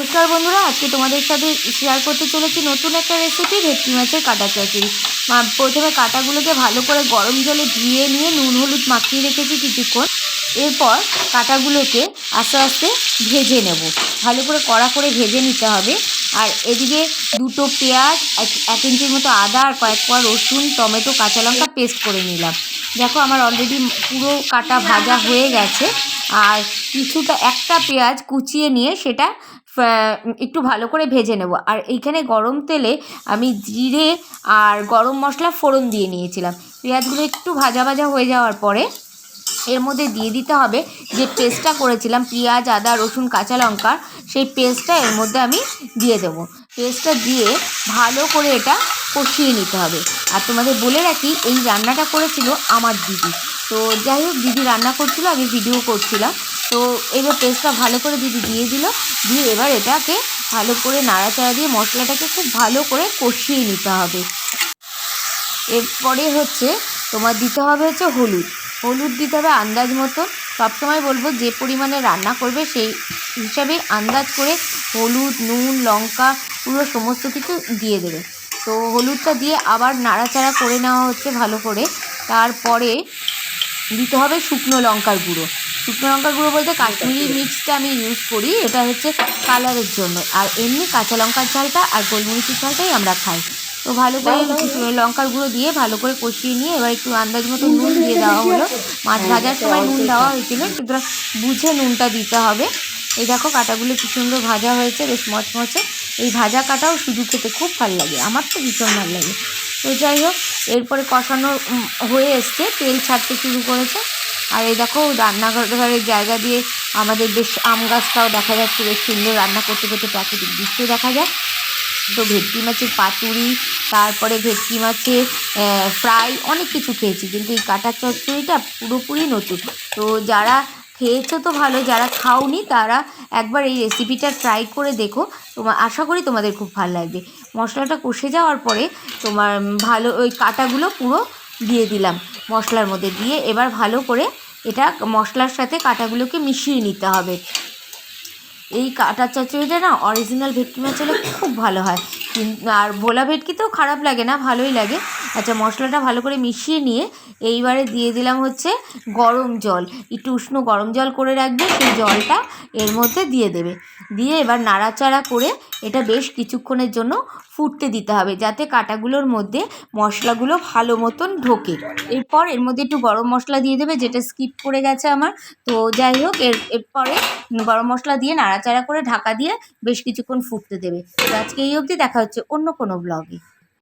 নমস্কার বন্ধুরা, আজকে তোমাদের সাথে শেয়ার করতে চলেছি নতুন একটা রেসিপি ভেটকি মাছের কাটা চচ্চড়ি। মা- প্রথমে কাটাগুলোকে ভালো করে গরম জলে ধুয়ে নিয়ে নুন, হলুদ মাখিয়ে রেখেছি কিছুক্ষণ। এরপর কাটাগুলোকে আস্তে আস্তে ভেজে নেব। ভালো করে কড়া করে ভেজে নিতে হবে। আর এদিকে দুটো পেঁয়াজ, এক ইঞ্চির মতো আদা আর কয়েক কোয়া রসুন, টমেটো, কাঁচা লঙ্কা পেস্ট করে নিলাম। দেখো আমার অলরেডি পুরো কাটা ভাজা হয়ে গেছে। আর কিছুটা, একটা পেঁয়াজ কুচিয়ে নিয়ে সেটা একটু ভালো করে ভেজে নেব। আর এইখানে গরম তেলে আমি জিরে আর গরম মশলা ফোড়ন দিয়ে নিয়েছিলাম। পেঁয়াজগুলো একটু ভাজা ভাজা হয়ে যাওয়ার পরে এর মধ্যে দিয়ে দিতে হবে যে পেস্টটা করেছিলাম, পেঁয়াজ, আদা, রসুন, কাঁচা লঙ্কার সেই পেস্টটা এর মধ্যে আমি দিয়ে দেবো। পেস্টটা দিয়ে ভালো করে এটা কষিয়ে নিতে হবে। আর তোমাদের বলে রাখি, এই রান্নাটা করেছিল আমার দিদি। তো যাই হোক, দিদি রান্না করছিল আমি ভিডিও করছিলাম। তো এবার পেস্টটা ভালো করে দিদি দিয়ে দিল। দিয়ে এবার এটাকে ভালো করে নাড়াচাড়া দিয়ে মশলাটাকে খুব ভালো করে কষিয়ে নিতে হবে। এরপরে হচ্ছে তোমার দিতে হবে হচ্ছে হলুদ। হলুদ দিতে হবে আন্দাজ মতো সবসময় বলব যে পরিমাণে রান্না করবে সেই হিসাবে আন্দাজ করে হলুদ, নুন, লঙ্কা পুরো সমস্ত কিছু দিয়ে দেবে। তো হলুদটা দিয়ে আবার নাড়াচাড়া করে নেওয়া হচ্ছে ভালো করে। তারপরে দিতে হবে শুকনো লঙ্কার গুঁড়ো। শুকনো লঙ্কার গুঁড়ো বলতে কাশ্মীরি মিক্সটা আমি ইউজ করি এটা হচ্ছে কালারের জন্য। আর এমনি কাঁচা লঙ্কার ঝালটা আর গোলমরিচের ঝালটাই আমরা খাই। তো ভালো করে লঙ্কার গুঁড়ো দিয়ে ভালো করে কষিয়ে নিয়ে এবার একটু আন্দাজ মতো নুন দিয়ে দেওয়া হলো। মাছ ভাজার সময় নুন দেওয়া হয়েছিল সুতরাং বুঝে নুনটা দিতে হবে। এই দেখো কাটাগুলো কি সুন্দর ভাজা হয়েছে বেশ মচমচে। এই ভাজা কাটাও শুধু খেতে খুব ভালো লাগে আমার তো ভীষণ ভালো লাগে। তো যাই হোক এরপরে কষানো হয়ে এসছে তেল ছাড়তে শুরু করেছে। আর এই দেখো রান্নাঘরের জায়গা দিয়ে আমাদের বেশ আম গাছটাও দেখা যাচ্ছে, বেশ সুন্দর রান্না করতে করতে প্রাকৃতিক দৃশ্য দেখা যায়। তো ভেটকি মাছের পাতুরি, তারপরে ভেটকি মাছের ফ্রাই অনেক কিছু খেয়েছি, কিন্তু এই কাটা চচ্চড়িটা পুরোপুরি নতুন। তো যারা খেয়েছো তো ভালো, যারা খাওনি তারা একবার এই রেসিপিটা ট্রাই করে দেখো। তোমার আশা করি তোমাদের খুব ভালো লাগবে। মশলাটা কষে যাওয়ার পরে তোমার ভালো ওই কাটাগুলো পুরো দিয়ে দিলাম মশলার মধ্যে দিয়ে। এবার ভালো করে এটা মশলার সাথে কাটাগুলোকে মিশিয়ে নিতে হবে। এই কাটা চচ্চড়িটা না অরিজিনাল ভেটকি মাছ হলে খুব ভালো হয়। আর ভোলা তো খারাপ লাগে না, ভালোই লাগে। আচ্ছা মশলাটা ভালো করে মিশিয়ে নিয়ে এইবারে দিয়ে দিলাম হচ্ছে গরম জল। একটু উষ্ণ গরম জল করে রাখবে, সেই জলটা এর মধ্যে দিয়ে দেবে। দিয়ে এবার নাড়াচাড়া করে এটা বেশ কিছুক্ষণের জন্য ফুটতে দিতে হবে, যাতে কাটাগুলোর মধ্যে মশলাগুলো ভালো মতন ঢোকে। এরপর এর মধ্যে একটু গরম মশলা দিয়ে দেবে, যেটা স্কিপ করে গেছে আমার। তো যাই হোক, এর, এরপরে গরম মশলা দিয়ে নাড়াচাড়া করে ঢাকা দিয়ে বেশ কিছুক্ষণ ফুটতে দেবে। তো আজকে এই অবধি দেখা হচ্ছে অন্য কোনো ব্লগে